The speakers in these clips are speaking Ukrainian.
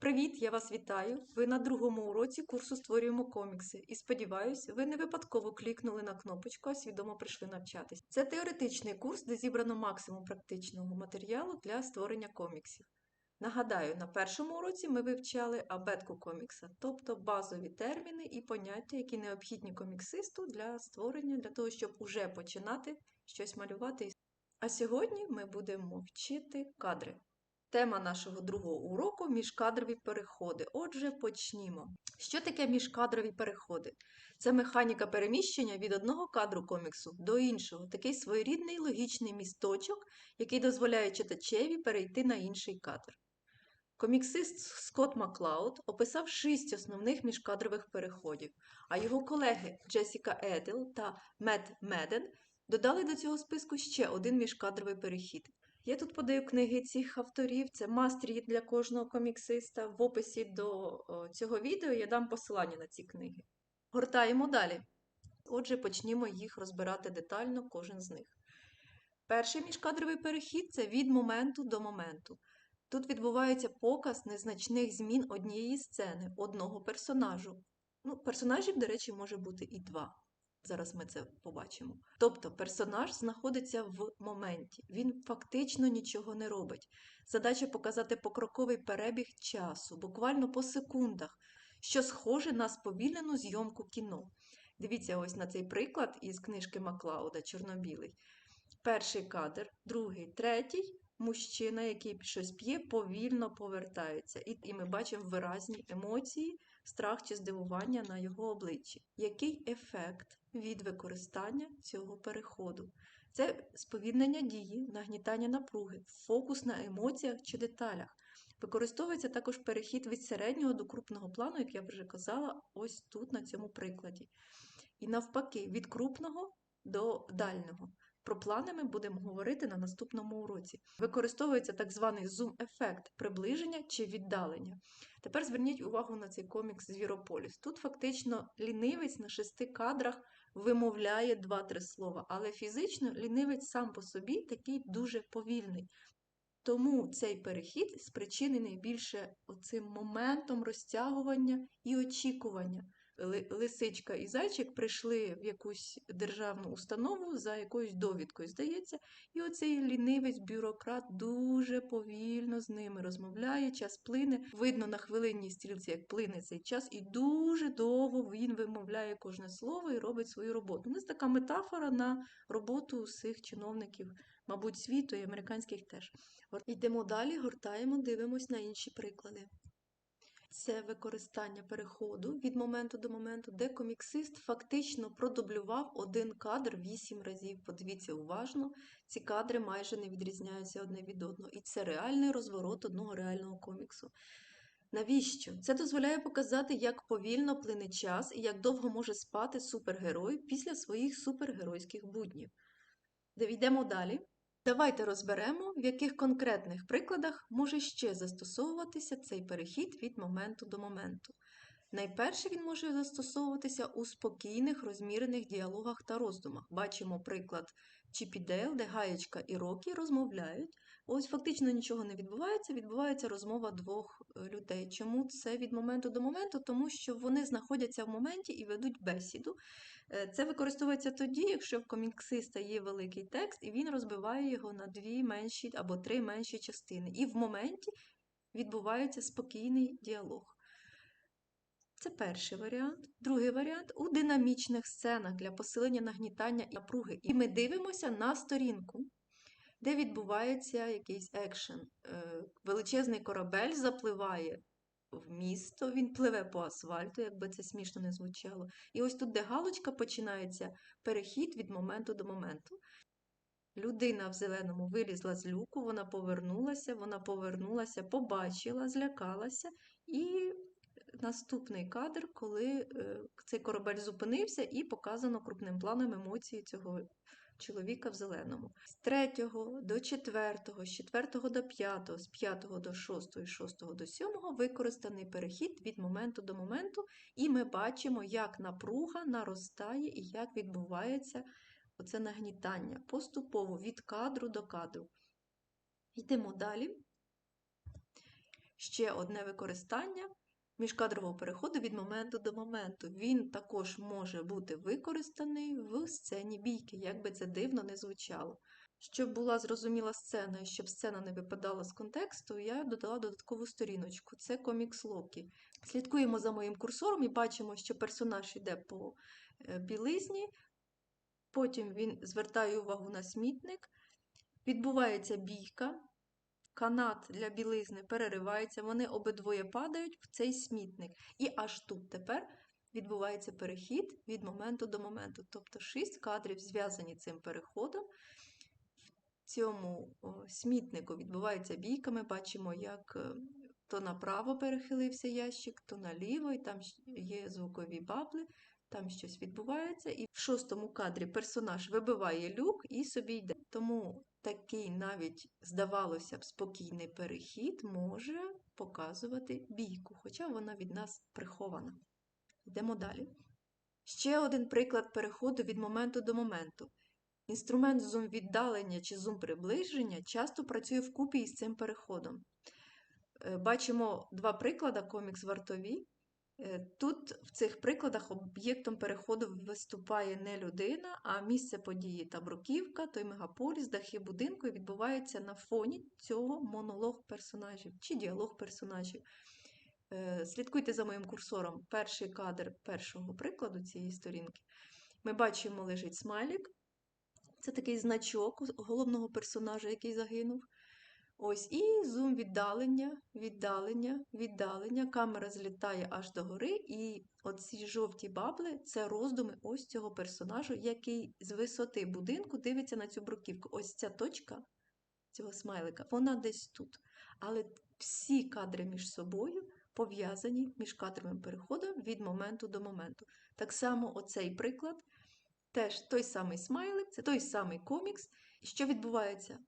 Привіт, я вас вітаю! Ви на другому уроці курсу Створюємо комікси. І сподіваюсь, ви не випадково клікнули на кнопочку, а свідомо прийшли навчатись. Це теоретичний курс, де зібрано максимум практичного матеріалу для створення коміксів. Нагадаю, на першому уроці ми вивчали абетку комікса, тобто базові терміни і поняття, які необхідні коміксисту для створення, для того, щоб уже починати щось малювати. А сьогодні ми будемо вчити кадри. Тема нашого другого уроку міжкадрові переходи. Отже, почнімо. Що таке міжкадрові переходи? Це механіка переміщення від одного кадру коміксу до іншого, такий своєрідний логічний місточок, який дозволяє читачеві перейти на інший кадр. Коміксист Скотт Маклауд описав шість основних міжкадрових переходів, а його колеги Джесіка Едел та Мет Меден додали до цього списку ще один міжкадровий перехід. Я тут подаю книги цих авторів, це мастрі для кожного коміксиста. В описі до цього відео я дам посилання на ці книги. Гортаємо далі. Отже, почнімо їх розбирати детально, кожен з них. Перший міжкадровий перехід це від моменту до моменту. Тут відбувається показ незначних змін однієї сцени, одного персонажу. Ну, Персонажів, до речі, може бути і два. Зараз ми це побачимо. Тобто персонаж знаходиться в моменті, він фактично нічого не робить. Задача показати покроковий перебіг часу, буквально по секундах, що схоже на сповільнену зйомку кіно. Дивіться ось на цей приклад із книжки Маклауда Чорнобілий. Перший кадр, другий, третій. Мужчина, який щось п'є, повільно повертається. І, і ми бачимо виразні емоції, страх чи здивування на його обличчі. Який ефект від використання цього переходу? Це сповільнення дії, нагнітання напруги, фокус на емоціях чи деталях. Використовується також перехід від середнього до крупного плану, як я вже казала, ось тут, на цьому прикладі. І навпаки, від крупного до дальнього. Про плани ми будемо говорити на наступному уроці. Використовується так званий зум-ефект приближення чи віддалення. Тепер зверніть увагу на цей комікс Звірополіс. Тут фактично лінивець на шести кадрах вимовляє два-три слова, але фізично лінивець сам по собі такий дуже повільний. Тому цей перехід спричинений більше оцим моментом розтягування і очікування лисичка і зайчик прийшли в якусь державну установу за якоюсь довідкою, здається, і оцей лінивець бюрократ дуже повільно з ними розмовляє, час плине. Видно на хвилинній стрілці, як плине цей час, і дуже довго він вимовляє кожне слово і робить свою роботу. Це така метафора на роботу усіх чиновників, мабуть, світу і американських теж. Йдемо далі, гортаємо, дивимось на інші приклади це використання переходу від моменту до моменту, де коміксист фактично продублював один кадр вісім разів. Подивіться уважно, ці кадри майже не відрізняються одне від одного. І це реальний розворот одного реального коміксу. Навіщо? Це дозволяє показати, як повільно плине час і як довго може спати супергерой після своїх супергеройських буднів. Йдемо далі. Давайте розберемо, в яких конкретних прикладах може ще застосовуватися цей перехід від моменту до моменту. Найперше він може застосовуватися у спокійних, розмірених діалогах та роздумах. Бачимо приклад Чіпі Дейл, де Гаєчка і Рокі розмовляють. Ось фактично нічого не відбувається, відбувається розмова двох е, людей. Чому це від моменту до моменту? Тому що вони знаходяться в моменті і ведуть бесіду. Е, це використовується тоді, якщо в коміксиста є великий текст, і він розбиває його на дві менші або три менші частини. І в моменті відбувається спокійний діалог. Це перший варіант. Другий варіант у динамічних сценах для посилення нагнітання і напруги. І ми дивимося на сторінку, де відбувається якийсь екшен. Е, величезний корабель запливає в місто, він пливе по асфальту, якби це смішно не звучало. І ось тут, де галочка починається перехід від моменту до моменту. Людина в зеленому вилізла з люку, вона повернулася, вона повернулася, побачила, злякалася. І наступний кадр, коли е, цей корабель зупинився, і показано крупним планом емоції цього чоловіка в зеленому. З 3 до 4, з 4 до 5, з 5 до 6, з 6 до 7 використаний перехід від моменту до моменту, і ми бачимо, як напруга наростає і як відбувається оце нагнітання поступово від кадру до кадру. Йдемо далі. Ще одне використання міжкадрового переходу від моменту до моменту. Він також може бути використаний в сцені бійки, як би це дивно не звучало. Щоб була зрозуміла сцена і щоб сцена не випадала з контексту, я додала додаткову сторіночку. Це комікс Локі. Слідкуємо за моїм курсором і бачимо, що персонаж йде по е, білизні, потім він звертає увагу на смітник, відбувається бійка, канат для білизни переривається, вони обидвоє падають в цей смітник. І аж тут тепер відбувається перехід від моменту до моменту. Тобто шість кадрів зв'язані цим переходом. В цьому смітнику відбувається бійка. Ми бачимо, як е, то направо перехилився ящик, то наліво, і там є звукові бабли, там щось відбувається. І в шостому кадрі персонаж вибиває люк і собі йде. Тому такий навіть, здавалося б, спокійний перехід може показувати бійку, хоча вона від нас прихована. Йдемо далі. Ще один приклад переходу від моменту до моменту. Інструмент зум віддалення чи зум приближення часто працює вкупі із цим переходом. Е, Бачимо два приклади, комікс вартові. Е, Тут в цих прикладах об'єктом переходу виступає не людина, а місце події та бруківка, той мегаполіс, дахи будинку і відбувається на фоні цього монолог персонажів чи діалог персонажів. Е, Слідкуйте за моїм курсором. Перший кадр першого прикладу цієї сторінки. Ми бачимо, лежить смайлік. Це такий значок головного персонажа, який загинув. Ось, і зум віддалення, віддалення, віддалення. Камера злітає аж до гори, і оці жовті бабли це роздуми ось цього персонажу, який з висоти будинку дивиться на цю бруківку. Ось ця точка цього смайлика, вона десь тут. Але всі кадри між собою пов'язані між кадровим переходом від моменту до моменту. Так само оцей приклад теж той самий смайлик, це той самий комікс. Що відбувається?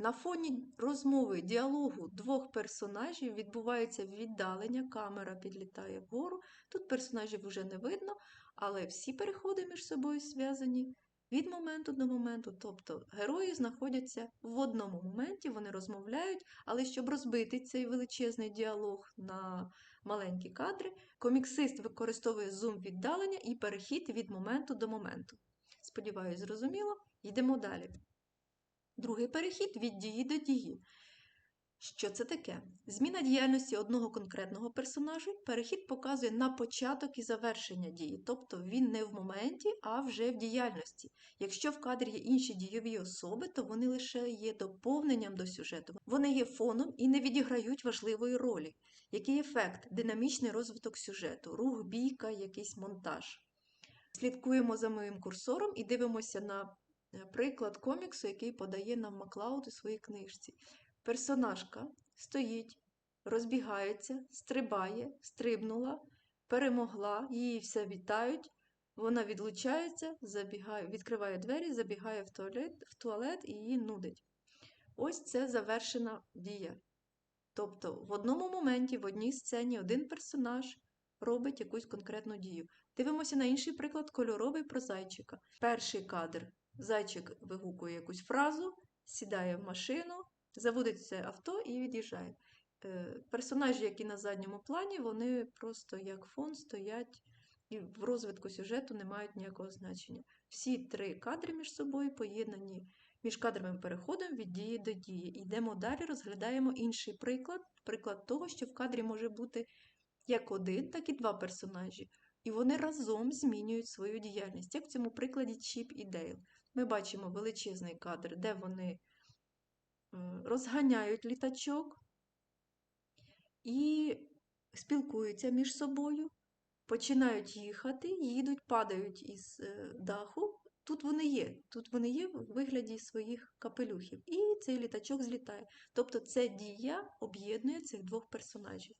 На фоні розмови, діалогу двох персонажів відбувається віддалення, камера підлітає вгору. Тут персонажів вже не видно, але всі переходи між собою зв'язані від моменту до моменту. Тобто герої знаходяться в одному моменті, вони розмовляють, але щоб розбити цей величезний діалог на маленькі кадри, коміксист використовує зум віддалення і перехід від моменту до моменту. Сподіваюсь, зрозуміло. Йдемо далі. Другий перехід від дії до дії. Що це таке? Зміна діяльності одного конкретного персонажа. Перехід показує на початок і завершення дії, тобто він не в моменті, а вже в діяльності. Якщо в кадрі є інші дійові особи, то вони лише є доповненням до сюжету. Вони є фоном і не відіграють важливої ролі. Який ефект? Динамічний розвиток сюжету, рух, бійка, якийсь монтаж. Слідкуємо за моїм курсором і дивимося на приклад коміксу, який подає нам Маклауд у своїй книжці. Персонажка стоїть, розбігається, стрибає, стрибнула, перемогла, її все вітають. Вона відлучається, забігає, відкриває двері, забігає в туалет, в туалет і її нудить. Ось це завершена дія. Тобто, в одному моменті, в одній сцені один персонаж робить якусь конкретну дію. Дивимося на інший приклад кольоровий про зайчика. Перший кадр. Зайчик вигукує якусь фразу, сідає в машину, заводить це авто і від'їжджає. Е, Персонажі, які на задньому плані, вони просто як фон стоять і в розвитку сюжету не мають ніякого значення. Всі три кадри між собою поєднані між кадровим переходом від дії до дії. Йдемо далі, розглядаємо інший приклад, приклад того, що в кадрі може бути як один, так і два персонажі. І вони разом змінюють свою діяльність, як в цьому прикладі Чіп і Дейл. Ми бачимо величезний кадр, де вони е, розганяють літачок і спілкуються між собою, починають їхати, їдуть, падають із е, даху. Тут вони є, тут вони є в вигляді своїх капелюхів. І цей літачок злітає. Тобто це дія об'єднує цих двох персонажів.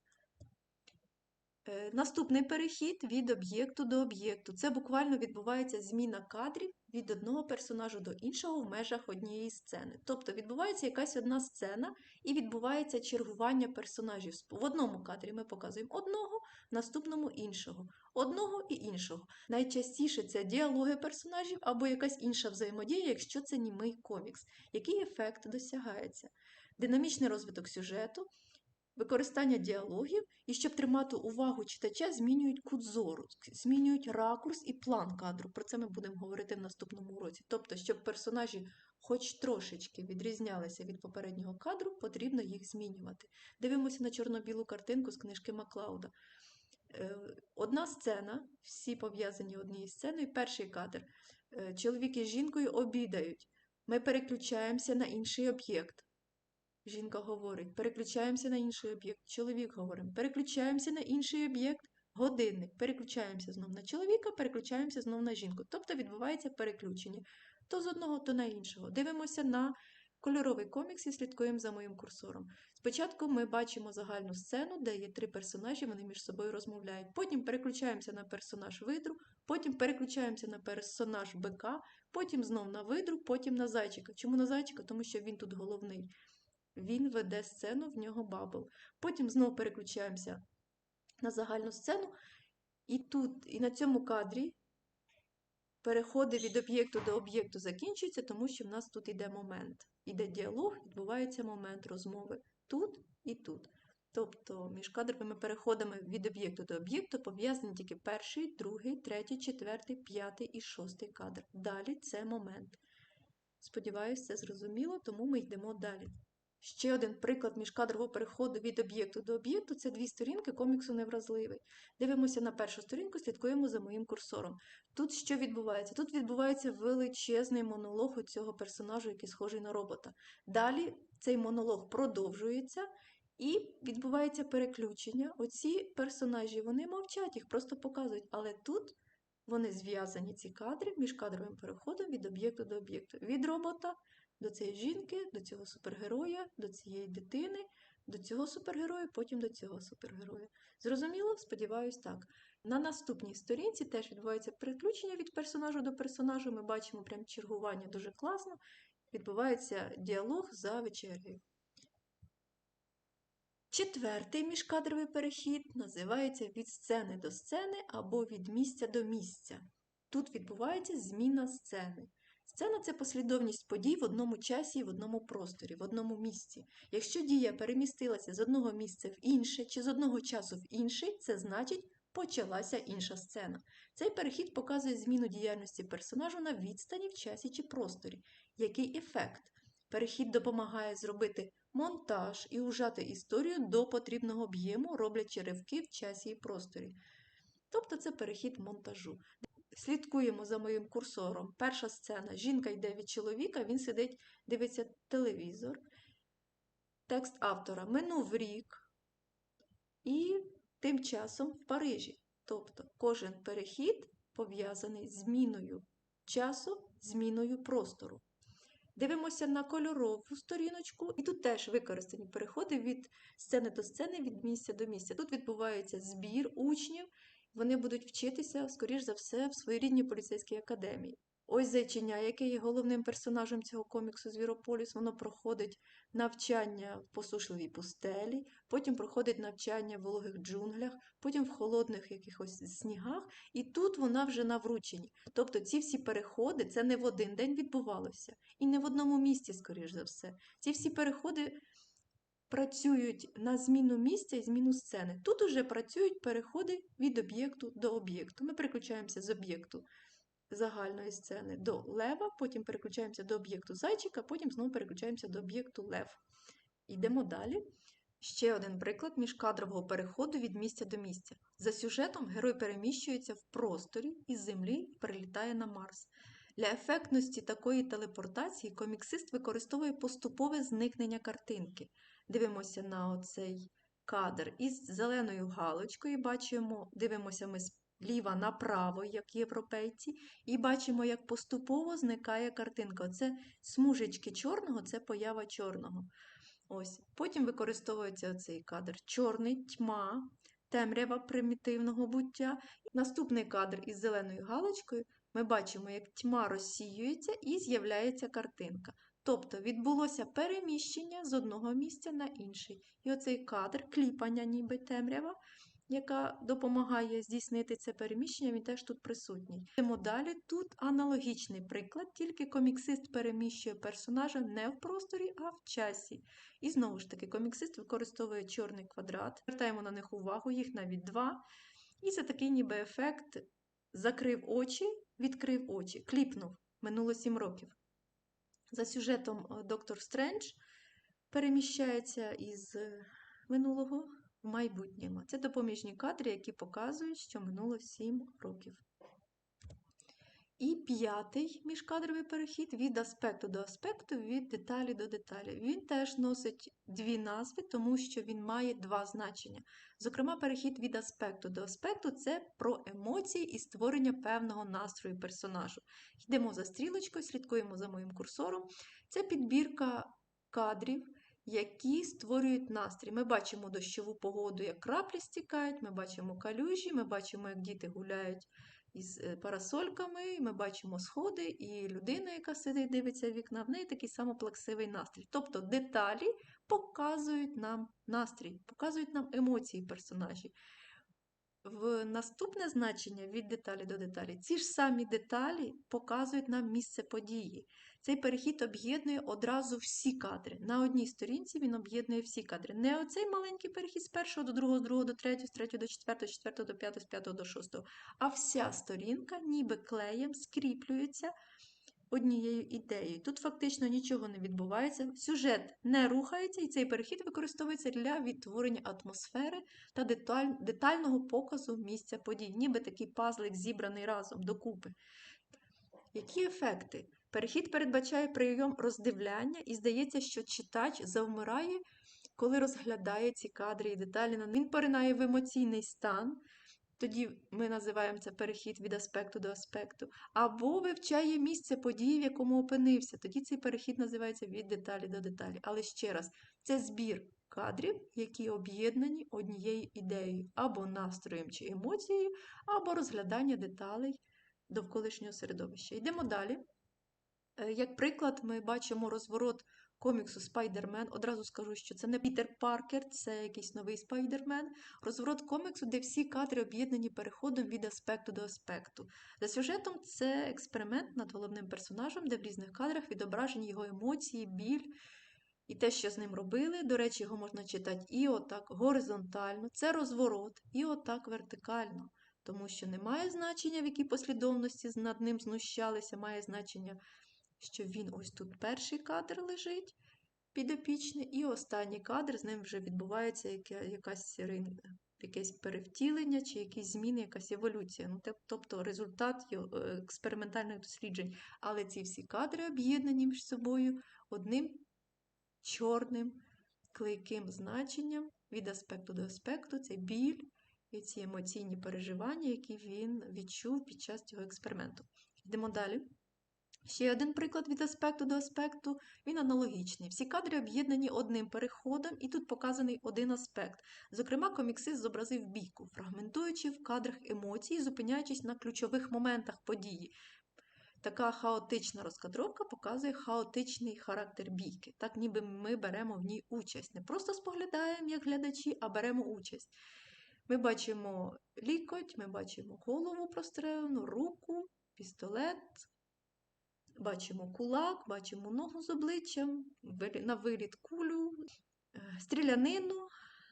Е, Наступний перехід від об'єкту до об'єкту. Це буквально відбувається зміна кадрів від одного персонажу до іншого в межах однієї сцени. Тобто відбувається якась одна сцена і відбувається чергування персонажів. В одному кадрі ми показуємо одного, в наступному іншого, одного і іншого. Найчастіше це діалоги персонажів або якась інша взаємодія, якщо це німий комікс. Який ефект досягається? Динамічний розвиток сюжету. Використання діалогів, і щоб тримати увагу читача, змінюють кут зору, змінюють ракурс і план кадру. Про це ми будемо говорити в наступному уроці. Тобто, щоб персонажі хоч трошечки відрізнялися від попереднього кадру, потрібно їх змінювати. Дивимося на чорно-білу картинку з книжки Маклауда. Е, Одна сцена, всі пов'язані однією сценою. Перший кадр. Е, Чоловік із жінкою обідають. Ми переключаємося на інший об'єкт. Жінка говорить, переключаємося на інший об'єкт. Чоловік говорить, переключаємося на інший об'єкт. Годинник. Переключаємося знов на чоловіка, переключаємося знов на жінку. Тобто відбувається переключення то з одного, то на іншого. Дивимося на кольоровий комікс і слідкуємо за моїм курсором. Спочатку ми бачимо загальну сцену, де є три персонажі, вони між собою розмовляють. Потім переключаємося на персонаж видру, потім переключаємося на персонаж бика, потім знов на видру, потім на зайчика. Чому на зайчика? Тому що він тут головний. Він веде сцену, в нього бабл. Потім знову переключаємося на загальну сцену. І тут, і на цьому кадрі переходи від об'єкту до об'єкту закінчуються, тому що в нас тут йде момент. Іде діалог, відбувається момент розмови тут і тут. Тобто між кадровими переходами від об'єкту до об'єкту пов'язані тільки перший, другий, третій, четвертий, п'ятий і шостий кадр. Далі це момент. Сподіваюся, це зрозуміло, тому ми йдемо далі. Ще один приклад міжкадрового переходу від об'єкту до об'єкту це дві сторінки коміксу Невразливий. Дивимося на першу сторінку, слідкуємо за моїм курсором. Тут що відбувається? Тут відбувається величезний монолог у цього персонажу, який схожий на робота. Далі цей монолог продовжується і відбувається переключення. Оці персонажі вони мовчать, їх просто показують. Але тут вони зв'язані, ці кадри, між кадровим переходом від об'єкту до об'єкту. Від робота до цієї жінки, до цього супергероя, до цієї дитини, до цього супергероя, потім до цього супергероя. Зрозуміло? Сподіваюсь, так. На наступній сторінці теж відбувається переключення від персонажу до персонажу. Ми бачимо прям чергування дуже класно. Відбувається діалог за вечерею. Четвертий міжкадровий перехід називається від сцени до сцени або від місця до місця. Тут відбувається зміна сцени. Сцена це послідовність подій в одному часі і в одному просторі, в одному місці. Якщо дія перемістилася з одного місця в інше чи з одного часу в інший, це значить почалася інша сцена. Цей перехід показує зміну діяльності персонажу на відстані в часі чи просторі. Який ефект? Перехід допомагає зробити монтаж і ужати історію до потрібного об'єму, роблячи ривки в часі і просторі. Тобто це перехід монтажу. Слідкуємо за моїм курсором. Перша сцена. Жінка йде від чоловіка, він сидить, дивиться телевізор. Текст автора минув рік і тим часом в Парижі. Тобто кожен перехід пов'язаний з зміною часу, зміною простору. Дивимося на кольорову сторіночку, і тут теж використані переходи від сцени до сцени, від місця до місця. Тут відбувається збір учнів, вони будуть вчитися, скоріш за все, в своїй рідній поліцейській академії. Ось зайчиня, яке є головним персонажем цього коміксу Звірополіс, воно проходить навчання в посушливій пустелі, потім проходить навчання в вологих джунглях, потім в холодних якихось снігах, і тут вона вже на врученні. Тобто ці всі переходи це не в один день відбувалося, і не в одному місці, скоріш за все. Ці всі переходи працюють на зміну місця і зміну сцени. Тут уже працюють переходи від об'єкту до об'єкту. Ми переключаємося з об'єкту загальної сцени до лева, потім переключаємося до об'єкту зайчика, потім знову переключаємося до об'єкту лев. Йдемо далі. Ще один приклад міжкадрового переходу від місця до місця. За сюжетом герой переміщується в просторі із Землі і перелітає на Марс. Для ефектності такої телепортації коміксист використовує поступове зникнення картинки. Дивимося на оцей кадр із зеленою галочкою. Бачимо, дивимося ми зліва направо, як європейці, і бачимо, як поступово зникає картинка. Оце смужечки чорного це поява чорного. Ось. Потім використовується цей кадр чорний, тьма, темрява примітивного буття. Наступний кадр із зеленою галочкою ми бачимо, як тьма розсіюється і з'являється картинка. Тобто відбулося переміщення з одного місця на інший. І оцей кадр, кліпання, ніби темрява, яка допомагає здійснити це переміщення, він теж тут присутній. Йдемо далі. Тут аналогічний приклад, тільки коміксист переміщує персонажа не в просторі, а в часі. І знову ж таки, коміксист використовує чорний квадрат. Звертаємо на них увагу, їх навіть два. І це такий ніби ефект закрив очі, відкрив очі, кліпнув. Минуло 7 років. За сюжетом е, Доктор Стрендж переміщається із е, минулого в майбутньому. Це допоміжні кадри, які показують, що минуло 7 років. І п'ятий міжкадровий перехід від аспекту до аспекту, від деталі до деталі. Він теж носить дві назви, тому що він має два значення. Зокрема, перехід від аспекту до аспекту це про емоції і створення певного настрою персонажу. Йдемо за стрілочкою, слідкуємо за моїм курсором. Це підбірка кадрів, які створюють настрій. Ми бачимо дощову погоду, як краплі стікають, ми бачимо калюжі, ми бачимо, як діти гуляють із е, парасольками, ми бачимо сходи, і людина, яка сидить, дивиться в вікна, в неї такий самоплаксивий настрій. Тобто деталі показують нам настрій, показують нам емоції персонажів. В наступне значення від деталі до деталі, ці ж самі деталі показують нам місце події. Цей перехід об'єднує одразу всі кадри. На одній сторінці він об'єднує всі кадри. Не оцей маленький перехід з першого до другого, з другого до третього, з третього до четвертого, з четвертого до п'ятого, з п'ятого до шостого. А вся сторінка ніби клеєм скріплюється однією ідеєю. Тут фактично нічого не відбувається, сюжет не рухається, і цей перехід використовується для відтворення атмосфери та деталь, детального показу місця подій, ніби такий пазлик зібраний разом докупи. Які ефекти? Перехід передбачає прийом роздивляння, і здається, що читач завмирає, коли розглядає ці кадри і деталі. Він поринає в емоційний стан, тоді ми називаємо це перехід від аспекту до аспекту, або вивчає місце події, в якому опинився. Тоді цей перехід називається від деталі до деталі. Але ще раз, це збір кадрів, які об'єднані однією ідеєю, або настроєм чи емоцією, або розглядання деталей довколишнього середовища. Йдемо далі. Е, Як приклад, ми бачимо розворот коміксу Спайдермен. Одразу скажу, що це не Пітер Паркер, це якийсь новий Спайдермен. Розворот коміксу, де всі кадри об'єднані переходом від аспекту до аспекту. За сюжетом це експеримент над головним персонажем, де в різних кадрах відображені його емоції, біль. І те, що з ним робили, до речі, його можна читати і отак горизонтально, це розворот, і отак вертикально. Тому що не має значення, в якій послідовності над ним знущалися, має значення що він ось тут перший кадр лежить підопічний, і останній кадр з ним вже відбувається якась якесь перевтілення чи якісь зміни, якась еволюція. Ну, Тобто результат е, експериментальних досліджень. Але ці всі кадри об'єднані між собою одним чорним клейким значенням від аспекту до аспекту це біль і ці емоційні переживання, які він відчув під час цього експерименту. Йдемо далі. Ще один приклад від аспекту до аспекту, він аналогічний. Всі кадри об'єднані одним переходом, і тут показаний один аспект. Зокрема, коміксист зобразив бійку, фрагментуючи в кадрах емоції, зупиняючись на ключових моментах події. Така хаотична розкадровка показує хаотичний характер бійки. Так ніби ми беремо в ній участь. Не просто споглядаємо, як глядачі, а беремо участь. Ми бачимо лікоть, ми бачимо голову прострелену, руку, пістолет, Бачимо кулак, бачимо ногу з обличчям, на виліт кулю, е, стрілянину,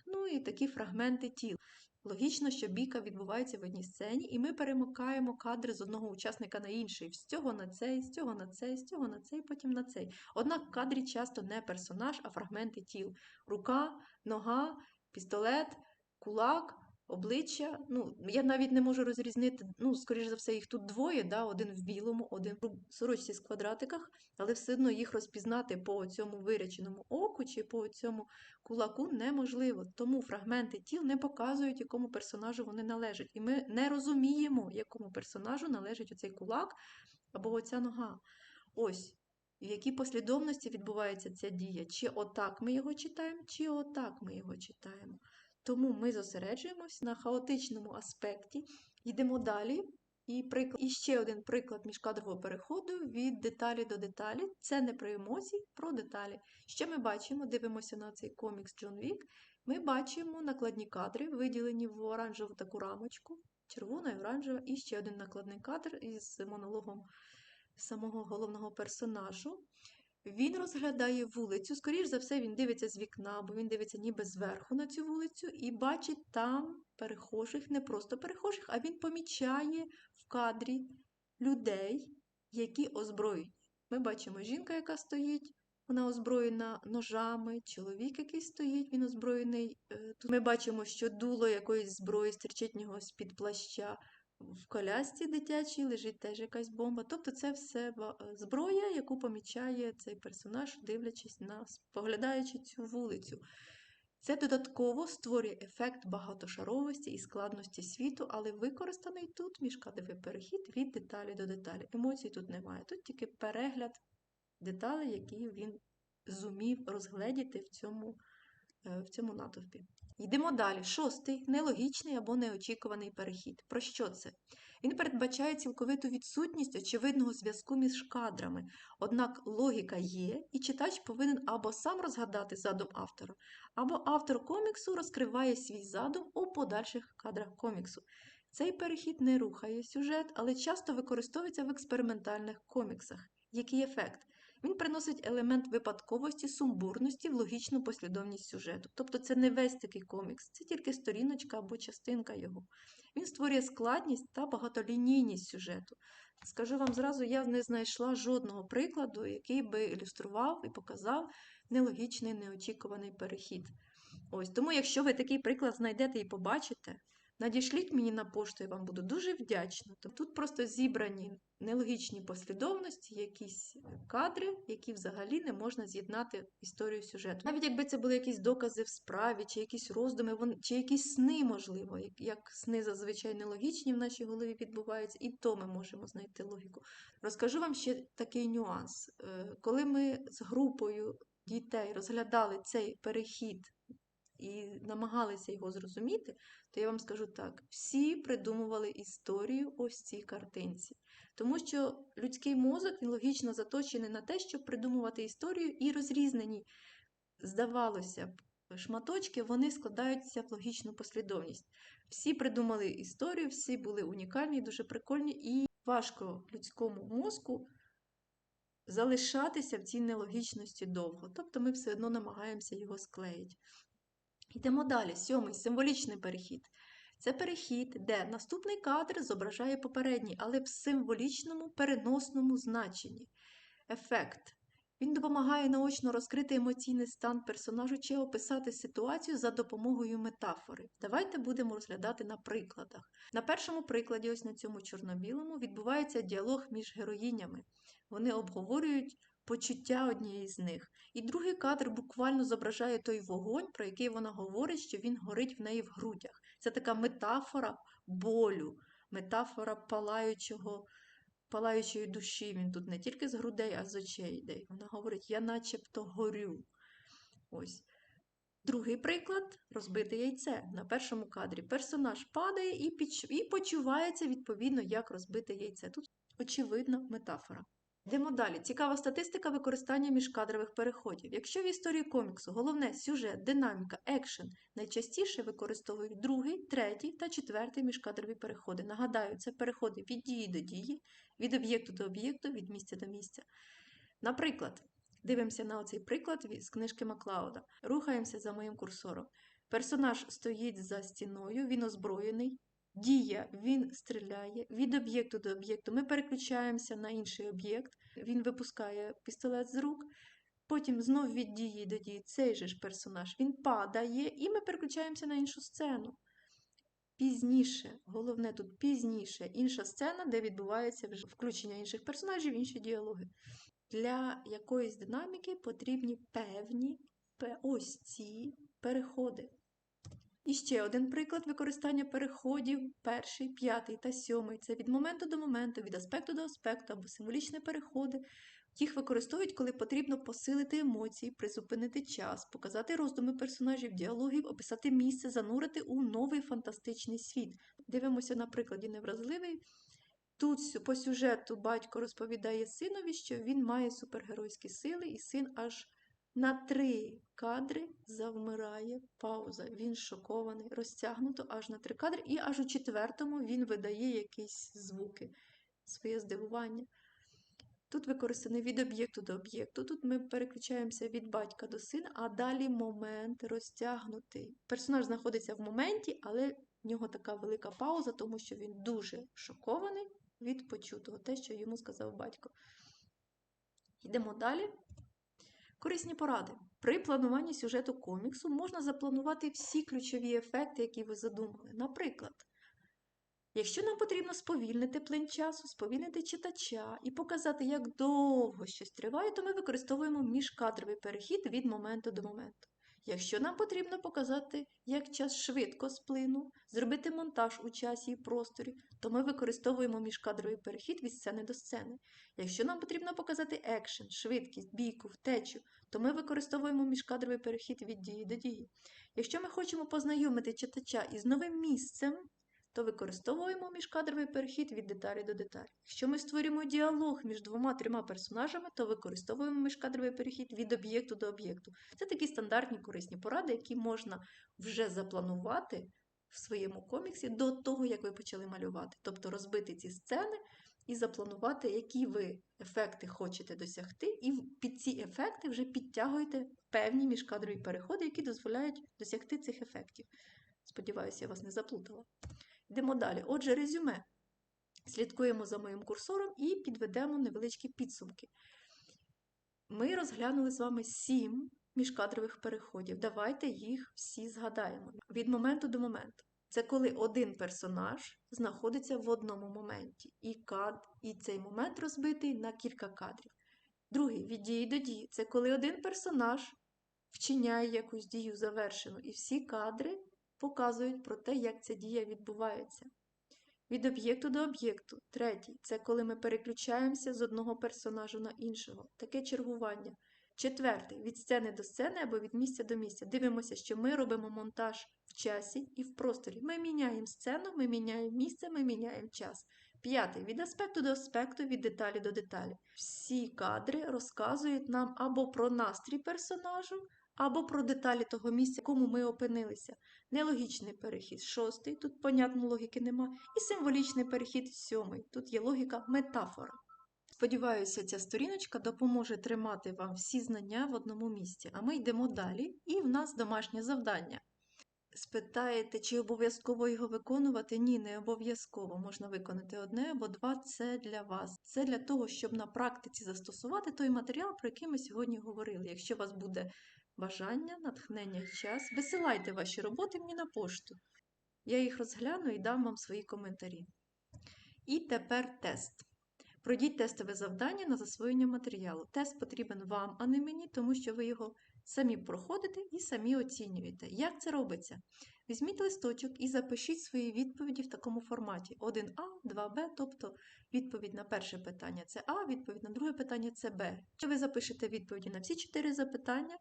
ну і такі фрагменти тіл. Логічно, що бійка відбувається в одній сцені, і ми перемикаємо кадри з одного учасника на інший, з цього на цей, з цього на цей, з цього на цей, потім на цей. Однак в кадрі часто не персонаж, а фрагменти тіл. Рука, нога, пістолет, кулак обличчя. Ну, Я навіть не можу розрізнити, ну, скоріш за все, їх тут двоє, да? один в білому, один в сорочці з квадратиках, але все одно їх розпізнати по цьому виряченому оку чи по цьому кулаку неможливо. Тому фрагменти тіл не показують, якому персонажу вони належать. І ми не розуміємо, якому персонажу належить оцей кулак або оця нога. Ось. В якій послідовності відбувається ця дія? Чи отак ми його читаємо, чи отак ми його читаємо. Тому ми зосереджуємось на хаотичному аспекті, йдемо далі. І приклад, і ще один приклад міжкадрового переходу від деталі до деталі. Це не про емоції, про деталі. Що ми бачимо? Дивимося на цей комікс Джон Вік. Ми бачимо накладні кадри, виділені в оранжеву таку рамочку, червона і оранжева, і ще один накладний кадр із монологом самого головного персонажу. Він розглядає вулицю. Скоріш за все, він дивиться з вікна, бо він дивиться ніби зверху на цю вулицю і бачить там перехожих, не просто перехожих, а він помічає в кадрі людей, які озброєні. Ми бачимо жінка, яка стоїть, вона озброєна ножами, чоловік, який стоїть, він озброєний. е, ми бачимо, що дуло якоїсь зброї стирчить нього з-під плаща. В колясці дитячій лежить теж якась бомба. Тобто це все е, зброя, яку помічає цей персонаж, дивлячись на, споглядаючи цю вулицю. Це додатково створює ефект багатошаровості і складності світу, але використаний тут міжкадровий перехід від деталі до деталі. Емоцій тут немає. Тут тільки перегляд деталей, які він зумів розгледіти в цьому, в цьому натовпі. Йдемо далі. Шостий нелогічний або неочікуваний перехід. Про що це? Він передбачає цілковиту відсутність очевидного зв'язку між кадрами. Однак логіка є, і читач повинен або сам розгадати задум автора, або автор коміксу розкриває свій задум у подальших кадрах коміксу. Цей перехід не рухає сюжет, але часто використовується в експериментальних коміксах. Який ефект? Він приносить елемент випадковості, сумбурності в логічну послідовність сюжету. Тобто це не весь такий комікс, це тільки сторіночка або частинка його. Він створює складність та багатолінійність сюжету. Скажу вам зразу, я не знайшла жодного прикладу, який би ілюстрував і показав нелогічний, неочікуваний перехід. Ось тому, якщо ви такий приклад знайдете і побачите, надішліть мені на пошту, я вам буду дуже вдячна. Тобто Тут просто зібрані нелогічні послідовності, якісь кадри, які взагалі не можна з'єднати історію сюжету. Навіть якби це були якісь докази в справі, чи якісь роздуми, чи якісь сни, можливо, як, як сни зазвичай нелогічні в нашій голові відбуваються, і то ми можемо знайти логіку. Розкажу вам ще такий нюанс. Е, Коли ми з групою дітей розглядали цей перехід і намагалися його зрозуміти, то я вам скажу так: всі придумували історію ось цій картинці. Тому що людський мозок він логічно заточений на те, щоб придумувати історію, і розрізнені, здавалося б, шматочки вони складаються в логічну послідовність. Всі придумали історію, всі були унікальні, дуже прикольні, і важко людському мозку залишатися в цій нелогічності довго. Тобто ми все одно намагаємося його склеїти. Йдемо далі. Сьомий символічний перехід. Це перехід, де наступний кадр зображає попередній, але в символічному переносному значенні. Ефект. Він допомагає наочно розкрити емоційний стан персонажу чи описати ситуацію за допомогою метафори. Давайте будемо розглядати на прикладах. На першому прикладі, ось на цьому чорно-білому, відбувається діалог між героїнями. Вони обговорюють почуття однієї з них. І другий кадр буквально зображає той вогонь, про який вона говорить, що він горить в неї в грудях. Це така метафора болю, метафора палаючого, палаючої душі. Він тут не тільки з грудей, а з очей йде. Вона говорить: я начебто горю. Ось. Другий приклад розбите яйце. На першому кадрі персонаж падає і, підч... і почувається відповідно, як розбите яйце. Тут очевидна метафора. Йдемо далі. Цікава статистика використання міжкадрових переходів. Якщо в історії коміксу головне сюжет, динаміка, екшен найчастіше використовують другий, третій та четвертий міжкадрові переходи. Нагадаю, це переходи від дії до дії, від об'єкту до об'єкту, від місця до місця. Наприклад, дивимося на оцей приклад з книжки Маклауда. Рухаємося за моїм курсором. Персонаж стоїть за стіною, він озброєний. Дія, він стріляє від об'єкту до об'єкту. Ми переключаємося на інший об'єкт, він випускає пістолет з рук. Потім знов від дії до дії цей же ж персонаж він падає, і ми переключаємося на іншу сцену. Пізніше, головне тут пізніше, інша сцена, де відбувається вже включення інших персонажів, інші діалоги. Для якоїсь динаміки потрібні певні ось ці переходи. І ще один приклад використання переходів: перший, п'ятий та сьомий. Це від моменту до моменту, від аспекту до аспекту або символічні переходи. Їх використовують, коли потрібно посилити емоції, призупинити час, показати роздуми персонажів, діалогів, описати місце, занурити у новий фантастичний світ. Дивимося на прикладі невразливий. Тут по сюжету батько розповідає синові, що він має супергеройські сили, і син аж На три кадри завмирає пауза. Він шокований, розтягнуто аж на три кадри, і аж у четвертому він видає якісь звуки, своє здивування. Тут використаний від об'єкту до об'єкту. Тут ми переключаємося від батька до сина, а далі момент розтягнутий. Персонаж знаходиться в моменті, але в нього така велика пауза, тому що він дуже шокований від почутого, те, що йому сказав батько. Йдемо далі. Корисні поради. При плануванні сюжету коміксу можна запланувати всі ключові ефекти, які ви задумали. Наприклад, якщо нам потрібно сповільнити плин часу, сповільнити читача і показати, як довго щось триває, то ми використовуємо міжкадровий перехід від моменту до моменту. Якщо нам потрібно показати, як час швидко сплинув, зробити монтаж у часі і просторі, то ми використовуємо міжкадровий перехід від сцени до сцени. Якщо нам потрібно показати екшен, швидкість, бійку, втечу, то ми використовуємо міжкадровий перехід від дії до дії. Якщо ми хочемо познайомити читача із новим місцем, то використовуємо міжкадровий перехід від деталі до деталі. Якщо ми створюємо діалог між двома-трьома персонажами, то використовуємо міжкадровий перехід від об'єкту до об'єкту. Це такі стандартні корисні поради, які можна вже запланувати в своєму коміксі до того, як ви почали малювати. Тобто розбити ці сцени і запланувати, які ви ефекти хочете досягти, і під ці ефекти вже підтягуєте певні міжкадрові переходи, які дозволяють досягти цих ефектів. Сподіваюся, я вас не заплутала. Йдемо далі. Отже, резюме. Слідкуємо за моїм курсором і підведемо невеличкі підсумки. Ми розглянули з вами сім міжкадрових переходів. Давайте їх всі згадаємо. Від моменту до моменту. Це коли один персонаж знаходиться в одному моменті, і кад, і цей момент розбитий на кілька кадрів. Другий від дії до дії. Це коли один персонаж вчиняє якусь дію завершену, і всі кадри показують про те, як ця дія відбувається. Від об'єкту до об'єкту. Третій це коли ми переключаємося з одного персонажа на іншого. Таке чергування. Четвертий від сцени до сцени або від місця до місця. Дивимося, що ми робимо монтаж в часі і в просторі. Ми міняємо сцену, ми міняємо місце, ми міняємо час. П'ятий від аспекту до аспекту, від деталі до деталі. Всі кадри розказують нам або про настрій персонажу, або про деталі того місця, в якому ми опинилися. Нелогічний перехід шостий, тут, понятно, логіки нема. І символічний перехід сьомий. Тут є логіка метафора. Сподіваюся, ця сторіночка допоможе тримати вам всі знання в одному місці. А ми йдемо далі, і в нас домашнє завдання. Спитаєте, чи обов'язково його виконувати? Ні, не обов'язково. Можна виконати одне або два. Це для вас. Це для того, щоб на практиці застосувати той матеріал, про який ми сьогодні говорили. Якщо у вас буде бажання, натхнення і час, висилайте ваші роботи мені на пошту. Я їх розгляну і дам вам свої коментарі. І тепер тест. Пройдіть тестове завдання на засвоєння матеріалу. Тест потрібен вам, а не мені, тому що ви його самі проходите і самі оцінюєте. Як це робиться? Візьміть листочок і запишіть свої відповіді в такому форматі: 1А, 2Б, тобто відповідь на перше питання це А, відповідь на друге питання це Б. Якщо ви запишете відповіді на всі чотири запитання,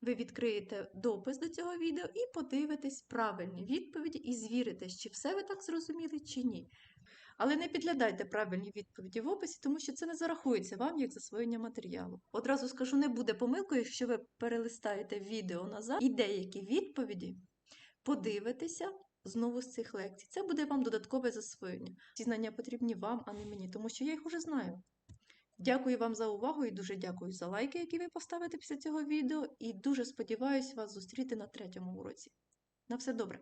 ви відкриєте допис до цього відео і подивитесь правильні відповіді, і звіритесь, чи все ви так зрозуміли, чи ні. Але не підглядайте правильні відповіді в описі, тому що це не зарахується вам як засвоєння матеріалу. Одразу скажу, не буде помилкою, якщо ви перелистаєте відео назад і деякі відповіді подивитеся знову з цих лекцій. Це буде вам додаткове засвоєння. Ці знання потрібні вам, а не мені, тому що я їх уже знаю. Дякую вам за увагу і дуже дякую за лайки, які ви поставите після цього відео, і дуже сподіваюся вас зустріти на третьому уроці. На все добре!